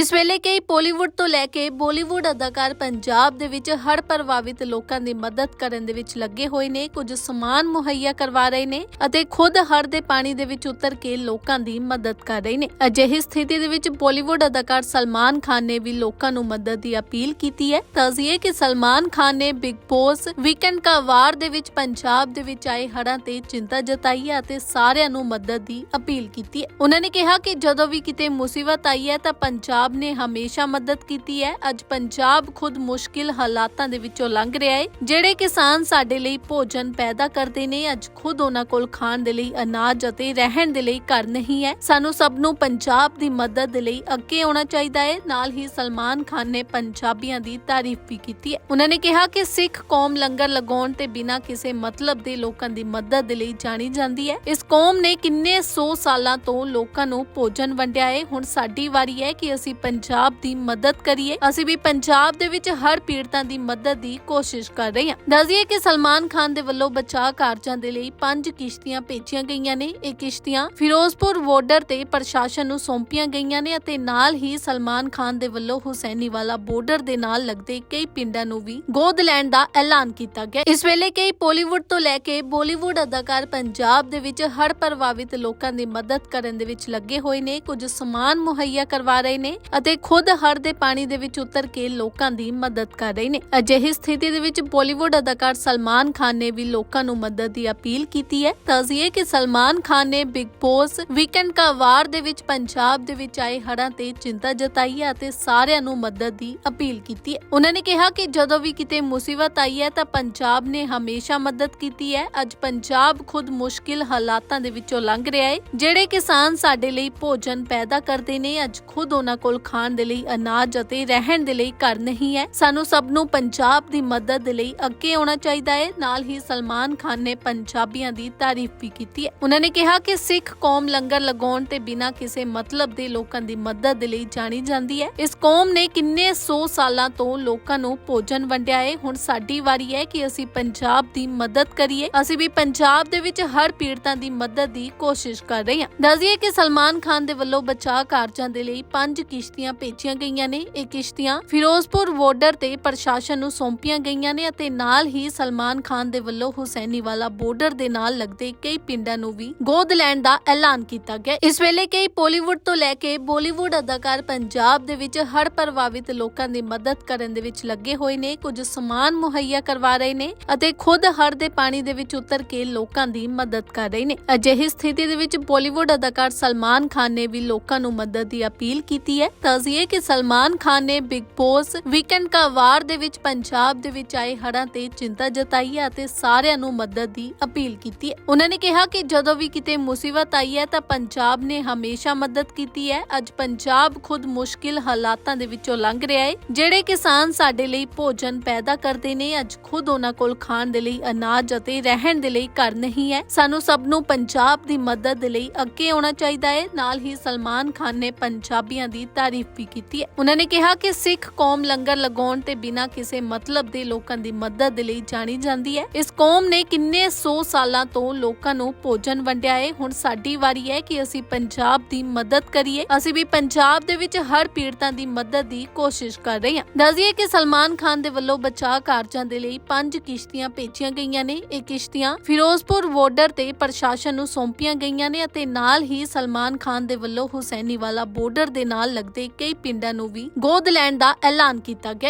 ਇਸ ਵੇਲੇ ਕਈ ਪੋਲੀਵੁੱਡ ਤੋਂ ਲੈ ਕੇ ਬਾਲੀਵੁੱਡ ਅਦਾਕਾਰ ਪੰਜਾਬ ਦੇ ਵਿੱਚ ਹੜ ਪ੍ਰਭਾਵਿਤ ਲੋਕਾਂ ਦੀ ਮਦਦ ਕਰਨ ਦੇ ਵਿੱਚ ਲੱਗੇ ਹੋਏ ਨੇ, ਕੁਝ ਸਮਾਨ ਮੁਹੱਈਆ ਕਰਵਾ ਰਹੇ ਨੇ ਅਤੇ ਖੁਦ ਹੜ ਦੇ ਪਾਣੀ ਦੇ ਵਿੱਚ ਉਤਰ ਕੇ ਲੋਕਾਂ ਦੀ ਮਦਦ ਕਰ ਰਹੇ ਨੇ। ਅਜਿਹੀ ਸਥਿਤੀ ਦੇ ਵਿੱਚ ਬਾਲੀਵੁੱਡ ਅਦਾਕਾਰ ਸਲਮਾਨ ਖਾਨ ਨੇ ਵੀ ਲੋਕਾਂ ਨੂੰ ਮਦਦ ਦੀ ਅਪੀਲ ਕੀਤੀ ਹੈ। ਦੱਸੀਏ ਕਿ ਸਲਮਾਨ ਖਾਨ ਨੇ ਬਿਗ ਬੌਸ ਵੀਕਐਂਡ ਕਾ ਵਾਰ ਦੇ ਵਿੱਚ ਪੰਜਾਬ ਦੇ ਵਿੱਚ ਆਏ ਹੜ੍ਹਾਂ ਤੇ ਚਿੰਤਾ ਜਤਾਈ ਹੈ ਅਤੇ ਸਾਰਿਆਂ ਨੂੰ ਮਦਦ ਦੀ ਅਪੀਲ ਕੀਤੀ ਹੈ। ਉਹਨਾਂ ਨੇ ਕਿਹਾ ਕਿ ਜਦੋਂ ਵੀ ਕਿਤੇ ਮੁਸੀਬਤ ਆਈ ਹੈ ਤਾਂ ਪੰਜਾਬ ਨੇ ਹਮੇਸ਼ਾ ਮਦਦ ਕੀਤੀ ਹੈ। ਅੱਜ ਪੰਜਾਬ ਖੁਦ ਮੁਸ਼ਕਿਲ ਹਾਲਾਤਾਂ ਦੇ ਵਿੱਚੋਂ ਲੰਘ ਰਿਹਾ ਹੈ। ਜਿਹੜੇ ਕਿਸਾਨ ਸਾਡੇ ਲਈ ਭੋਜਨ ਪੈਦਾ ਕਰਦੇ ਨੇ, ਅੱਜ ਖੁਦ ਉਹਨਾਂ ਕੋਲ ਖਾਣ ਦੇ ਲਈ ਅਨਾਜ ਅਤੇ ਰਹਿਣ ਦੇ ਲਈ ਘਰ ਨਹੀਂ ਹੈ। ਸਾਨੂੰ ਸਭ ਨੂੰ ਪੰਜਾਬ ਦੀ ਮਦਦ ਲਈ ਅੱਗੇ ਆਉਣਾ ਚਾਹੀਦਾ ਹੈ। ਨਾਲ ਹੀ ਸਲਮਾਨ ਖਾਨ ਨੇ ਪੰਜਾਬੀਆਂ ਦੀ ਤਾਰੀਫ ਵੀ ਕੀਤੀ ਹੈ। ਉਹਨਾਂ ਨੇ ਕਿਹਾ ਕਿ ਸਿੱਖ ਕੌਮ ਲੰਗਰ ਲਗਾਉਣ ਤੇ ਬਿਨਾਂ ਕਿਸੇ ਮਤਲਬ ਦੇ ਲੋਕਾਂ ਦੀ ਮਦਦ ਦੇ ਲਈ ਜਾਣੀ ਜਾਂਦੀ ਹੈ। ਇਸ ਕੌਮ ਨੇ ਕਿੰਨੇ 100 ਸਾਲਾਂ ਤੋਂ ਲੋਕਾਂ ਨੂੰ ਭੋਜਨ ਵੰਡਿਆ ਹੈ। ਹੁਣ ਸਾਡੀ ਵਾਰੀ ਹੈ ਕਿ ਅਸੀਂ ਪੰਜਾਬ ਦੀ ਮਦਦ ਕਰੀਏ, ਅਸੀਂ ਵੀ ਪੰਜਾਬ ਦੇ ਵਿੱਚ ਹਰ ਪੀੜਤਾਂ ਦੀ ਮਦਦ ਦੀ ਕੋਸ਼ਿਸ਼ ਕਰ ਰਹੇ ਹਾਂ। ਦੱਸਦੀਏ ਕਿ ਸਲਮਾਨ ਖਾਨ ਦੇ ਵੱਲੋਂ ਬਚਾਅ ਕਾਰਜਾਂ ਦੇ ਲਈ ਪੰਜ ਕਿਸ਼ਤੀਆਂ ਭੇਜੀਆਂ ਗਈਆਂ ਨੇ। ਇਹ ਕਿਸ਼ਤੀਆਂ ਫਿਰੋਜ਼ਪੁਰ ਬਾਰਡਰ ਤੇ ਪ੍ਰਸ਼ਾਸਨ ਨੂੰ ਸੌਂਪੀਆਂ ਗਈਆਂ ਨੇ ਅਤੇ ਨਾਲ ਹੀ ਸਲਮਾਨ ਖਾਨ ਦੇ ਵੱਲੋਂ ਹੁਸੈਨੀਵਾਲਾ ਬਾਰਡਰ ਦੇ ਨਾਲ ਲੱਗਦੇ ਕਈ ਪਿੰਡਾਂ ਨੂੰ ਵੀ ਗੋਦ ਲੈਣ ਦਾ ਐਲਾਨ ਕੀਤਾ ਗਿਆ। ਇਸ ਵੇਲੇ ਕਈ ਪੋਲੀਵੁੱਡ ਤੋਂ ਲੈ ਕੇ ਬਾਲੀਵੁੱਡ ਅਦਾਕਾਰ ਪੰਜਾਬ ਦੇ ਵਿੱਚ ਹੜ੍ਹ ਪ੍ਰਭਾਵਿਤ ਲੋਕਾਂ ਦੀ ਮਦਦ ਕਰਨ ਦੇ ਵਿੱਚ ਲੱਗੇ ਹੋਏ ਨੇ। ਕੁਝ ਸਮਾਨ ਮੁਹੱਈਆ ਕਰਵਾ ਰਹੇ ਨੇ। ਅਤੇ ਖੁਦ ਹੜ ਦੇ ਪਾਣੀ ਦੇ ਵਿੱਚ ਉਤਰ ਕੇ ਲੋਕਾਂ ਦੀ ਮਦਦ ਕਰ ਰਹੇ ਨੇ। ਅਜਿਹੀ ਸਥਿਤੀ ਦੇ ਵਿੱਚ ਬਾਲੀਵੁੱਡ ਅਦਾਕਾਰ ਸਲਮਾਨ ਖਾਨ ਨੇ ਵੀ ਲੋਕਾਂ ਨੂੰ ਮਦਦ ਦੀ ਅਪੀਲ ਕੀਤੀ ਹੈ। ਦੱਸੀਏ ਕਿ ਸਲਮਾਨ ਖਾਨ ਨੇ ਬਿਗ ਬੋਸ ਵੀਕਐਂਡ ਕਾ ਵਾਰ ਦੇ ਵਿੱਚ ਪੰਜਾਬ ਦੇ ਵਿੱਚ ਆਏ ਹੜ੍ਹਾਂ ਤੇ ਚਿੰਤਾ ਜਤਾਈ ਹੈ ਅਤੇ ਸਾਰਿਆਂ ਨੂੰ ਮਦਦ ਦੀ ਅਪੀਲ ਕੀਤੀ ਹੈ। ਉਹਨਾਂ ਨੇ ਕਿਹਾ ਕਿ ਜਦੋਂ ਵੀ ਕਿਤੇ ਮੁਸੀਬਤ ਆਈ ਹੈ ਤਾਂ ਪੰਜਾਬ ਨੇ ਹਮੇਸ਼ਾ ਮਦਦ ਕੀਤੀ ਹੈ। ਅੱਜ ਪੰਜਾਬ ਖੁਦ ਮੁਸ਼ਕਿਲ ਹਾਲਾਤਾਂ ਦੇ ਵਿੱਚੋਂ ਲੰਘ ਰਿਹਾ ਹੈ, ਜਿਹੜੇ ਕਿਸਾਨ ਸਾਡੇ ਲਈ ਭੋਜਨ ਪੈਦਾ ਕਰਦੇ ਨੇ। ਅੱਜ ਖੁਦ ਉਹਨਾਂ ਕੋਲ ਖਾਣ ਦੇ ਲਈ, ਅਨਾਜ ਅਤੇ ਰਹਿਣ ਦੇ ਲਈ ਘਰ ਨਹੀਂ ਹੈ। ਸਾਨੂੰ ਸਭ ਨੂੰ ਪੰਜਾਬ ਦੀ ਮਦਦ ਦੇ ਲਈ ਅੱਗੇ ਆਉਣਾ ਚਾਹੀਦਾ ਹੈ। ਨਾਲ ਹੀ ਸਲਮਾਨ ਖਾਨ ਨੇ ਪੰਜਾਬੀਆਂ ਦੀ ਤਾਰੀਫ ਵੀ ਕੀਤੀ ਹੈ। ਉਹਨਾਂ ਨੇ ਕਿਹਾ ਕਿ ਸਿੱਖ ਕੌਮ ਲੰਗਰ ਲਗਾਉਣ ਤੇ ਬਿਨਾਂ ਕਿਸੇ ਮਤਲਬ ਦੇ ਲੋਕਾਂ ਦੀ ਮਦਦ ਦੇ ਲਈ ਜਾਣੀ ਜਾਂਦੀ ਹੈ। ਇਸ ਕੌਮ ਨੇ ਕਿੰਨੇ 100 ਸਾਲਾਂ ਤੋਂ ਲੋਕਾਂ ਨੂੰ ਭੋਜਨ ਵੰਡਿਆ ਹੈ। ਹੁਣ ਸਾਡੀ ਵਾਰੀ ਹੈ ਕਿ ਅਸੀਂ ਪੰਜਾਬ ਦੀ ਮਦਦ ਕਰੀਏ। ਅਸੀਂ ਵੀ ਪੰਜਾਬ ਦੇ ਵਿੱਚ ਹਰ ਪੀੜਤਾਂ ਦੀ ਮਦਦ ਦੀ ਕੋਸ਼ਿਸ਼ ਕਰ ਰਹੇ ਹਾਂ। ਦੱਸਦੀਏ ਕਿ ਸਲਮਾਨ ਖਾਨ ਦੇ ਵੱਲੋਂ ਬਚਾਅ ਕਾਰਜਾਂ ਦੇ ਲਈ ਪੰਜ ਕਿਸ਼ਤੀਆਂ ਭੇਜੀਆਂ ਗਈਆਂ ਨੇ। ਇਹ ਕਿਸ਼ਤੀਆਂ ਫਿਰੋਜ਼ਪੁਰ ਬਾਰਡਰ ਤੇ ਪ੍ਰਸ਼ਾਸਨ ਨੂੰ ਸੌਂਪੀਆਂ ਗਈਆਂ ਨੇ ਅਤੇ ਨਾਲ ਹੀ ਸਲਮਾਨ ਖਾਨ ਦੇ ਵੱਲੋਂ ਹੁਸੈਨੀਵਾਲਾ ਬਾਰਡਰ ਦੇ ਨਾਲ ਲੱਗਦੇ ਕਈ ਪਿੰਡਾਂ ਨੂੰ ਵੀ ਗੋਦ ਲੈਣ ਦਾ ਐਲਾਨ ਕੀਤਾ ਗਿਆ। ਇਸ ਵੇਲੇ ਕਈ ਬਾਲੀਵੁੱਡ ਤੋਂ ਲੈ ਕੇ ਬਾਲੀਵੁੱਡ ਅਦਾਕਾਰ ਪੰਜਾਬ ਦੇ ਵਿੱਚ ਹੜ੍ਹ ਪ੍ਰਭਾਵਿਤ ਲੋਕਾਂ ਦੀ ਮਦਦ ਕਰਨ ਦੇ ਵਿੱਚ ਲੱਗੇ ਹੋਏ ਨੇ। ਕੁਝ ਸਮਾਨ ਮੁਹੱਈਆ ਕਰਵਾ ਰਹੇ ਨੇ ਅਤੇ ਖੁਦ ਹੜ ਦੇ ਪਾਣੀ ਦੇ ਵਿੱਚ ਉਤਰ ਕੇ ਲੋਕਾਂ ਦੀ ਮਦਦ ਕਰ ਰਹੇ ਨੇ। ਅਜਿਹੀ ਸਥਿਤੀ ਦੇ ਵਿੱਚ ਬਾਲੀਵੁੱਡ ਅਦਾਕਾਰ ਸਲਮਾਨ ਖਾਨ ਨੇ ਵੀ ਲੋਕਾਂ ਨੂੰ ਮਦਦ ਦੀ ਅਪੀਲ ਕੀਤੀ ਹੈ। ਦੱਸੀਏ ਕਿ ਸਲਮਾਨ ਖਾਨ ਨੇ ਬਿਗ ਬੌਸ ਵੀਕਐਂਡ ਕਾ ਵਾਰ ਦੇ ਵਿੱਚ ਪੰਜਾਬ ਦੇ ਵਿੱਚ ਆਏ ਹੜ੍ਹਾਂ ਤੇ ਚਿੰਤਾ ਜਤਾਈ ਹੈ ਅਤੇ ਸਾਰਿਆਂ ਨੂੰ ਮਦਦ ਦੀ ਅਪੀਲ ਕੀਤੀ ਹੈ। ਉਹਨਾਂ ਨੇ ਕਿਹਾ ਕਿ ਜਦੋਂ ਵੀ ਕਿਤੇ ਮੁਸੀਬਤ ਆਈ ਹੈ ਤਾਂ ਪੰਜਾਬ ਨੇ ਹਮੇਸ਼ਾ ਮਦਦ ਕੀਤੀ ਹੈ। ਅੱਜ ਪੰਜਾਬ ਖੁਦ ਮੁਸ਼ਕਿਲ ਹਾਲਾਤਾਂ ਦੇ ਵਿੱਚੋਂ ਲੰਘ ਰਿਹਾ ਹੈ। ਜਿਹੜੇ ਕਿਸਾਨ ਸਾਡੇ ਲਈ ਭੋਜਨ ਪੈਦਾ ਕਰਦੇ ਨੇ, ਅੱਜ ਖੁਦ ਉਹਨਾਂ ਕੋਲ ਖਾਣ ਦੇ ਲਈ ਅਨਾਜ ਅਤੇ ਰਹਿਣ ਦੇ ਲਈ ਘਰ ਨਹੀਂ ਹੈ। ਸਾਨੂੰ ਸਭ ਨੂੰ ਪੰਜਾਬ ਦੀ ਮਦਦ ਦੇ ਲਈ ਅੱਗੇ ਆਉਣਾ ਚਾਹੀਦਾ ਹੈ। ਨਾਲ ਹੀ ਸਲਮਾਨ ਖਾਨ ਨੇ ਪੰਜਾਬੀਆਂ ਦੀ ਤਾਰੀਫ ਵੀ ਕੀਤੀ ਹੈ। ਉਹਨਾਂ ਨੇ ਕਿਹਾ ਕਿ ਸਿੱਖ ਕੌਮ ਲੰਗਰ ਲਗਾਉਣ ਤੇ ਬਿਨਾਂ ਕਿਸੇ ਮਤਲਬ ਦੇ ਲੋਕਾਂ ਦੀ ਮਦਦ ਦੇ ਲਈ ਜਾਣੀ ਜਾਂਦੀ ਹੈ। ਇਸ ਕੌਮ ਨੇ ਕਿੰਨੇ 100 ਸਾਲਾਂ ਤੋਂ ਲੋਕਾਂ ਨੂੰ ਭੋਜਨ ਵੰਡਿਆ ਹੈ। ਹੁਣ ਸਾਡੀ ਵਾਰੀ ਹੈ ਕਿ ਅਸੀਂ ਪੰਜਾਬ ਦੀ ਮਦਦ ਕਰੀਏ। ਅਸੀਂ ਵੀ ਪੰਜਾਬ ਦੇ ਵਿੱਚ ਹਰ ਪੀੜਤਾਂ ਦੀ ਮਦਦ ਦੀ ਕੋਸ਼ਿਸ਼ ਕਰ ਰਹੇ ਹਾਂ। ਦੱਸਦੀਏ ਕਿ ਸਲਮਾਨ ਖਾਨ ਦੇ ਵੱਲੋਂ ਬਚਾਅ ਕਾਰਜਾਂ ਦੇ ਲਈ ਪੰਜ ਕਿਸ਼ਤੀਆਂ ਭੇਜੀਆਂ ਗਈਆਂ ਨੇ। ਇਹ ਕਿਸ਼ਤੀਆਂ ਫਿਰੋਜ਼ਪੁਰ ਬਾਰਡਰ ਤੇ ਪ੍ਰਸ਼ਾਸਨ ਨੂੰ ਸੌਂਪੀਆਂ ਗਈਆਂ ਨੇ ਅਤੇ ਨਾਲ ਹੀ ਸਲਮਾਨ ਖਾਨ ਦੇ ਵੱਲੋਂ ਹੁਸੈਨੀਵਾਲਾ ਬਾਰਡਰ ਦੇ ਨਾਲ ਦੇ ਕਈ ਪਿੰਡਾਂ ਨੂੰ ਵੀ ਗੋਦ ਲੈਣ ਦਾ ਐਲਾਨ ਕੀਤਾ ਗਿਆ।